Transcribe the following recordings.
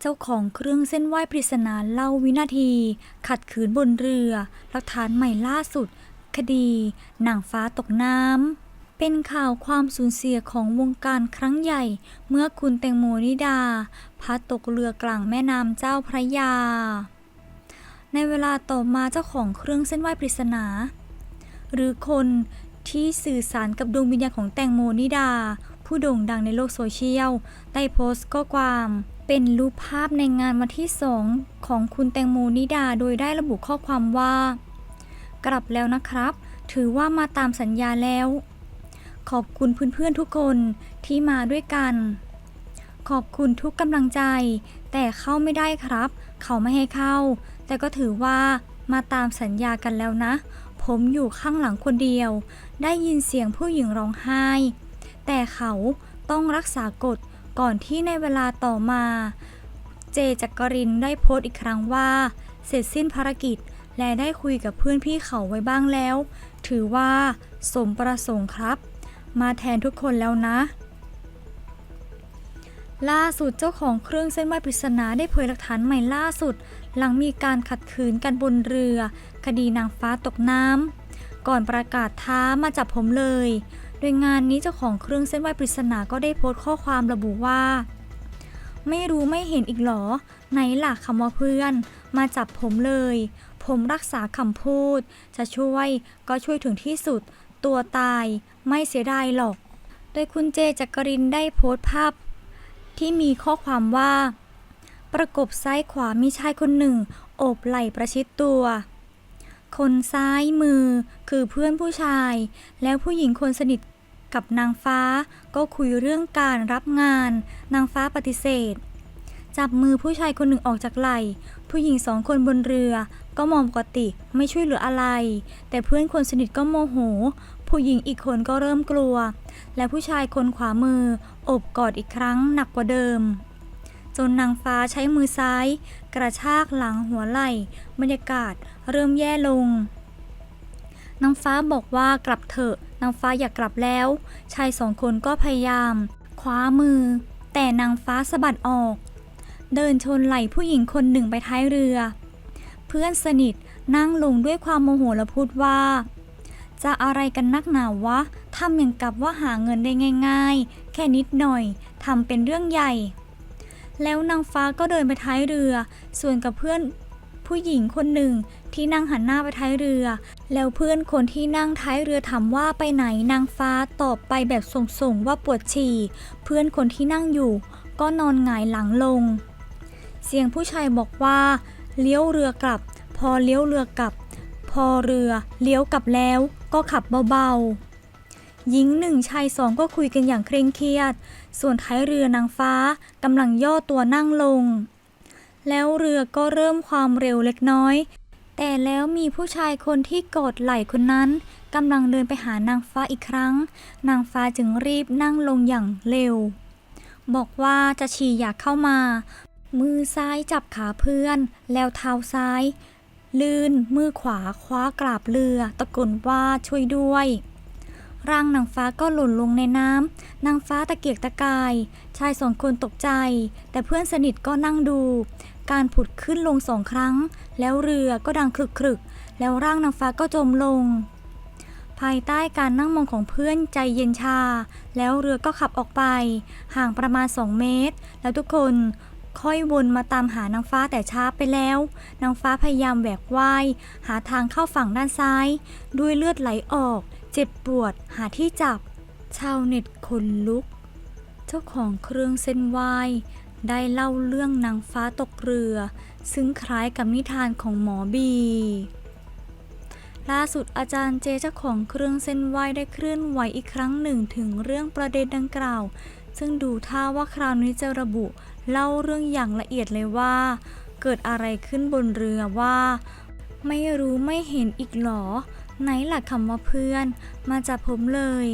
เจ้าของเครื่องเส้นไหว้ปริศนาเล่าวินาที ขัดขืนบนเรือ หลักฐานใหม่ล่าสุด คดีนางฟ้าตกน้ำ เป็นข่าวความสูญเสียของวงการครั้งใหญ่ เมื่อคุณแตงโมนิดาพัดตกเรือกลางแม่น้ำเจ้าพระยา ในเวลาต่อมาเจ้าของเครื่องเส้นไหว้ปริศนา หรือคนที่สื่อสารกับดวงวิญญาณของแตงโมนิดา ผู้โด่งดังในโลกโซเชียลได้โพสต์ข้อความ เป็นรูปภาพในงานวันที่สองของคุณแตงโมนิดาโดยได้ระบุข้อความว่า กลับแล้วนะครับ ถือว่ามาตามสัญญาแล้ว ขอบคุณเพื่อนๆทุกคนที่มาด้วยกัน ขอบคุณทุกกำลังใจ แต่เข้าไม่ได้ครับ เขาไม่ให้เข้า แต่ก็ถือว่ามาตามสัญญากันแล้วนะ ผมอยู่ข้างหลังคนเดียว ได้ยินเสียงผู้หญิงร้องไห้ แต่เขาต้องรักษากฎ ก่อนที่ในเวลาต่อมา เจจักรินได้โพสต์อีกครั้งว่า เสร็จสิ้นภารกิจและได้คุยกับเพื่อนพี่เขาไว้บ้างแล้ว ถือว่าสมประสงค์ครับ มาแทนทุกคนแล้วนะ ล่าสุดเจ้าของเครื่องเส้นไหวปริศนาได้เผยหลักฐานใหม่ล่าสุด หลังมีการขัดขืนกันบนเรือ คดีนางฟ้าตกน้ำก่อนประกาศท้ามาจับผมเลย โดยงานนี้เจ้าของเครื่องเส้นไหว้ปริศนาก็ได้โพสต์ข้อความระบุว่า ไม่รู้ไม่เห็นอีกหรอ ไหนล่ะคำว่าเพื่อน มาจับผมเลย ผมรักษาคำพูด จะช่วยก็ช่วยถึงที่สุด ตัวตายไม่เสียดายหรอก โดยคุณเจจักรินได้โพสต์ภาพ ที่มีข้อความว่า ประกบซ้ายขวามีชายคนหนึ่ง โอบไหล่ประชิดตัว คนซ้ายมือคือเพื่อนผู้ชาย แล้วผู้หญิงคนสนิทกับนางฟ้าก็คุยเรื่องการรับงาน นางฟ้าปฏิเสธ จับมือผู้ชายคนหนึ่งออกจากไหล่ ผู้หญิงสองคนบนเรือ ก็มองปกติไม่ช่วยเหลืออะไร แต่เพื่อนคนสนิทก็โมโห ผู้หญิงอีกคนก็เริ่มกลัว และผู้ชายคนขวามือ อบกอดอีกครั้งหนักกว่าเดิม จนนางฟ้าใช้มือซ้าย กระชากหลังหัวไหล่ บรรยากาศเริ่มแย่ลง นางฟ้าบอกว่ากลับเถอะ นางฟ้าอยากกลับแล้ว ชายสองคนก็พยายาม คว้ามือ แต่นางฟ้าสะบัดออก เดินชนไหล่ผู้หญิงคนหนึ่งไปท้ายเรือ เพื่อนสนิทนั่งลงด้วยความโมโหและพูดว่า จะอะไรกันนักหนาวะทำอย่างกับว่าหาเงินได้ง่าย ๆ แค่นิดหน่อยทำเป็นเรื่องใหญ่ แล้วนางฟ้าก็เดินไปท้ายเรือ ส่วนกับเพื่อนผู้หญิงคนหนึ่งที่นั่งหันหน้าไปท้ายเรือ แล้วเพื่อนคนที่นั่งท้ายเรือถามว่าไปไหนนางฟ้าตอบไปแบบส่งๆว่าปวดฉี่ เพื่อนคนที่นั่งอยู่ ก็นอนหงายหลังลง เสียงผู้ชายบอกว่า เลี้ยวเรือกลับ พอเลี้ยวเรือกลับ พอเรือ เลี้ยวกลับแล้ว ก็ขับเบาๆ หญิงหนึ่งชายสองก็คุยกันอย่างเคร่งเครียด ส่วนท้ายเรือนางฟ้ากำลังย่อตัวนั่งลง แล้วเรือก็เริ่มความเร็วเล็กน้อย แต่แล้วมีผู้ชายคนที่กอดไหล่คนนั้นกำลังเดินไปหานางฟ้าอีกครั้ง นางฟ้าจึงรีบนั่งลงอย่างเร็ว บอกว่าจะฉี่อยากเข้ามา มือซ้ายจับขาเพื่อน แล้วเท้าซ้าย ลื่นมือขวาคว้ากราบเรือ ตะโกนว่าช่วยด้วย ร่างนางฟ้าก็หล่นลงในน้ำนางฟ้าตะเกียกตะกาย ชายสองคนตกใจ แต่เพื่อนสนิทก็นั่งดู การผุดขึ้นลงสองครั้ง แล้วเรือก็ดังครึกๆแล้วร่างนางฟ้าก็จมลง ภายใต้การนั่งมองของเพื่อนใจเย็นชา แล้วเรือก็ขับออกไป ห่างประมาณ 2 เมตร แล้วทุกคนค่อยวนมาตามหานางฟ้าแต่ช้าไปแล้ว นางฟ้าพยายามแหวกว่าย หาทางเข้าฝั่งด้านซ้าย ด้วยเลือดไหลออก จ็บปวดหาที่จับ ชาวเน็ตขนลุก เจ้าของเครื่องเส้นไหว้ ได้เล่าเรื่องนางฟ้าตกเรือ ซึ่งคล้ายกับนิทานของหมอบี ล่าสุดอาจารย์เจเจ้าของเครื่องเส้นไหว้ได้เคลื่อนไหวอีกครั้งหนึ่งถึงเรื่องประเด็นดังกล่าว ซึ่งดูท่าว่าคราวนี้จะระบุ เล่าเรื่องอย่างละเอียดเลยว่า เกิดอะไรขึ้นบนเรือว่า ไม่รู้ไม่เห็นอีกหรอ ไหนหลักคำว่าเพื่อน มาจากผมเลย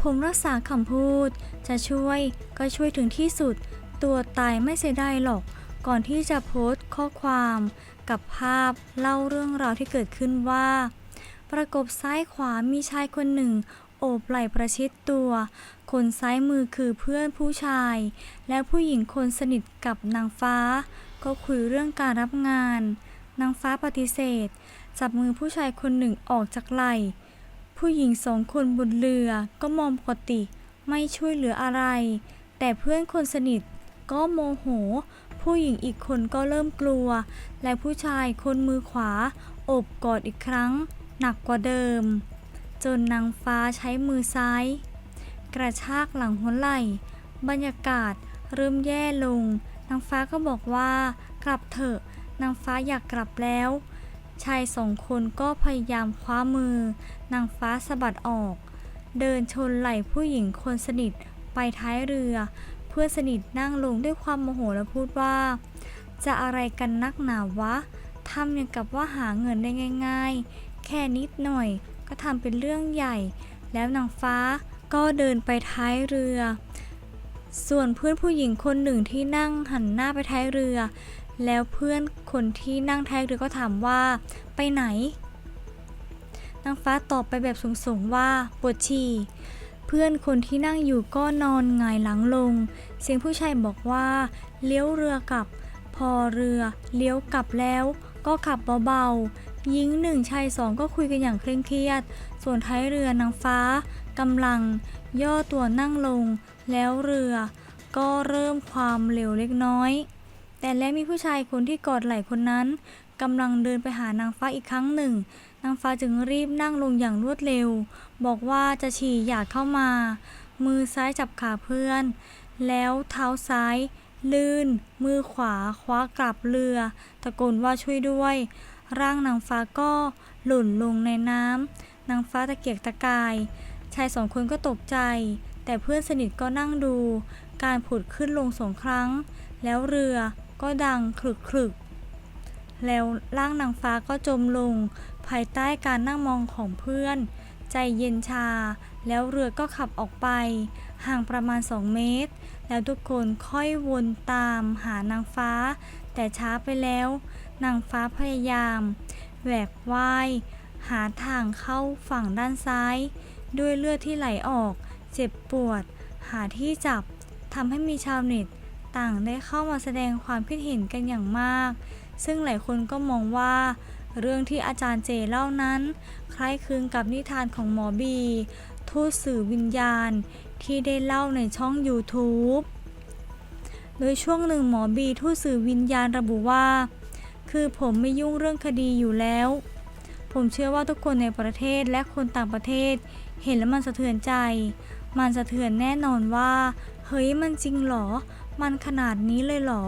ผมรักษาคำพูด จะช่วยก็ช่วยถึงที่สุด ตัวตายไม่เสียดายหรอก ก่อนที่จะโพสต์ข้อความกับภาพเล่าเรื่องราวที่เกิดขึ้นว่า ประกบซ้ายขวามีชายคนหนึ่ง โอบไหล่ประชิดตัว คนซ้ายมือคือเพื่อนผู้ชาย และผู้หญิงคนสนิทกับนางฟ้า ก็คุยเรื่องการรับงาน นางฟ้าปฏิเสธ จับมือผู้ชายคนหนึ่งออกจากไหล่ ผู้หญิงสองคนบนเรือก็มองปกติไม่ช่วยเหลืออะไร แต่เพื่อนคนสนิทก็โมโห ผู้หญิงอีกคนก็เริ่มกลัว และผู้ชายคนมือขวาโอบกอดอีกครั้ง หนักกว่าเดิม จนนางฟ้าใช้มือซ้าย กระชากหลังหัวไหล่ บรรยากาศเริ่มแย่ลง นางฟ้าก็บอกว่ากลับเถอะ นางฟ้าอยากกลับแล้ว ชายสองคนก็พยายามคว้ามือนางฟ้าสะบัดออก เดินชนไหล่ผู้หญิงคนสนิทไปท้ายเรือ เพื่อนสนิทนั่งลงด้วยความโมโหและพูดว่า จะอะไรกันนักหนาวะทำอย่างกับว่าหาเงินได้ง่าย ๆ แค่นิดหน่อยก็ทำเป็นเรื่องใหญ่ แล้วนางฟ้าก็เดินไปท้ายเรือ ส่วนเพื่อนผู้หญิงคนหนึ่งที่นั่งหันหน้าไปท้ายเรือ แล้วเพื่อนคนที่นั่งท้ายเรือก็ถามว่าไปไหน นางฟ้าตอบไปแบบสูงๆว่าปวดฉี่ เพื่อนคนที่นั่งอยู่ก็นอนหงายหลังลง เสียงผู้ชายบอกว่า เลี้ยวเรือกลับ พอเรือเลี้ยวกลับแล้วก็ขับเบาๆ หญิงหนึ่งชายสองก็คุยกันอย่างเคร่งเครียด ส่วนท้ายเรือนางฟ้ากำลัง ย่อตัวนั่งลง แล้วเรือก็เริ่มความเร็วเล็กน้อย แต่แล้วมีผู้ชายคนที่กอดไหล่คนนั้นกำลังเดินไปหานางฟ้าอีกครั้งหนึ่ง นางฟ้าจึงรีบนั่งลงอย่างรวดเร็ว บอกว่าจะฉี่อยากเข้ามา มือซ้ายจับขาเพื่อน แล้วเท้าซ้าย ลื่น มือขวาคว้ากลับเรือ ตะโกนว่าช่วยด้วย ร่างนางฟ้าก็หล่นลงในน้ำนางฟ้าตะเกียกตะกาย ชายสองคนก็ตกใจ แต่เพื่อนสนิทก็นั่งดู การผุดขึ้นลงสองครั้ง แล้วเรือ ก็ดังคลึกคลึกๆแล้วร่างนางฟ้าก็จมลง ภายใต้การนั่งมองของเพื่อน ใจเย็นชา แล้วเรือก็ขับออกไป ห่างประมาณ 2 เมตร แล้วทุกคนค่อยวนตามหานางฟ้า แต่ช้าไปแล้ว นางฟ้าพยายามแหวกว่าย หาทางเข้าฝั่งด้านซ้าย ด้วยเลือดที่ไหลออก เจ็บปวด หาที่จับทำให้มีชาวเน็ต ต่างได้เข้ามาแสดงความคิดเห็นกันอย่างมาก ซึ่งหลายคนก็มองว่า เรื่องที่อาจารย์เจเล่านั้น คล้ายคลึงกับนิทานของหมอบี ทูตสื่อวิญญาณที่ได้เล่าในช่อง YouTube โดยช่วงหนึ่งหมอบีทูตสื่อวิญญาณระบุว่า คือผมไม่ยุ่งเรื่องคดีอยู่แล้ว ผมเชื่อว่าทุกคนในประเทศและคนต่างประเทศ เห็นแล้วมันสะเทือนใจ มันสะเทือนแน่นอนว่า เฮ้ยมันจริงเหรอ มันขนาดนี้เลยเหรอ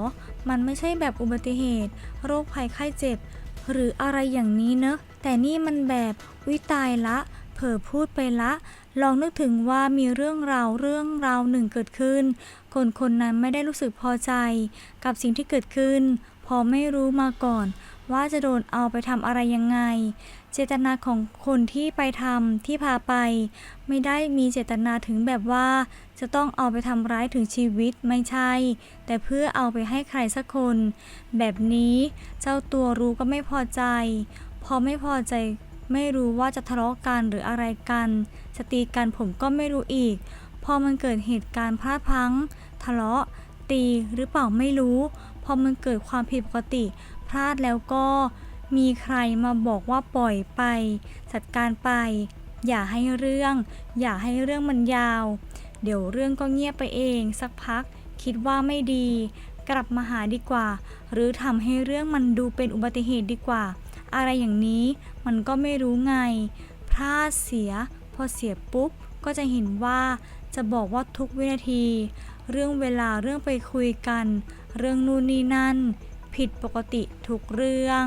มันไม่ใช่แบบอุบัติเหตุ โรคภัยไข้เจ็บ หรืออะไรอย่างนี้เนอะ แต่นี่มันแบบวิตายละ เผลอพูดไปละ ลองนึกถึงว่ามีเรื่องราวเรื่องราวหนึ่งเกิดขึ้น คนคนนั้นไม่ได้รู้สึกพอใจ กับสิ่งที่เกิดขึ้น พอไม่รู้มาก่อน ว่าจะโดนเอาไปทำอะไรยังไง เจตนาของคนที่ไปทำที่พาไป ไม่ได้มีเจตนาถึงแบบว่า จะต้องเอาไปทำร้ายถึงชีวิตไม่ใช่ แต่เพื่อเอาไปให้ใครสักคน แบบนี้เจ้าตัวรู้ก็ไม่พอใจ พอไม่พอใจไม่รู้ว่าจะทะเลาะกันหรืออะไรกันจะตีกันผมก็ไม่รู้อีก พอมันเกิดเหตุการณ์พลาดพลั้ง ทะเลาะ ตีหรือเปล่าไม่รู้ พอมันเกิดความผิดปกติ พลาดแล้วก็มีใครมาบอกว่าปล่อยไป จัดการไป อย่าให้เรื่อง อย่าให้เรื่องมันยาว เดี๋ยวเรื่องก็เงียบไปเอง สักพัก คิดว่าไม่ดี กลับมาหาดีกว่า หรือทำให้เรื่องมันดูเป็นอุบัติเหตุดีกว่า อะไรอย่างนี้มันก็ไม่รู้ไง พลาดเสีย พอเสียปุ๊บ ก็จะเห็นว่าจะบอกว่าทุกวินาที เรื่องเวลาเรื่องไปคุยกัน เรื่องนู่นนี่นั่น ผิดปกติทุกเรื่อง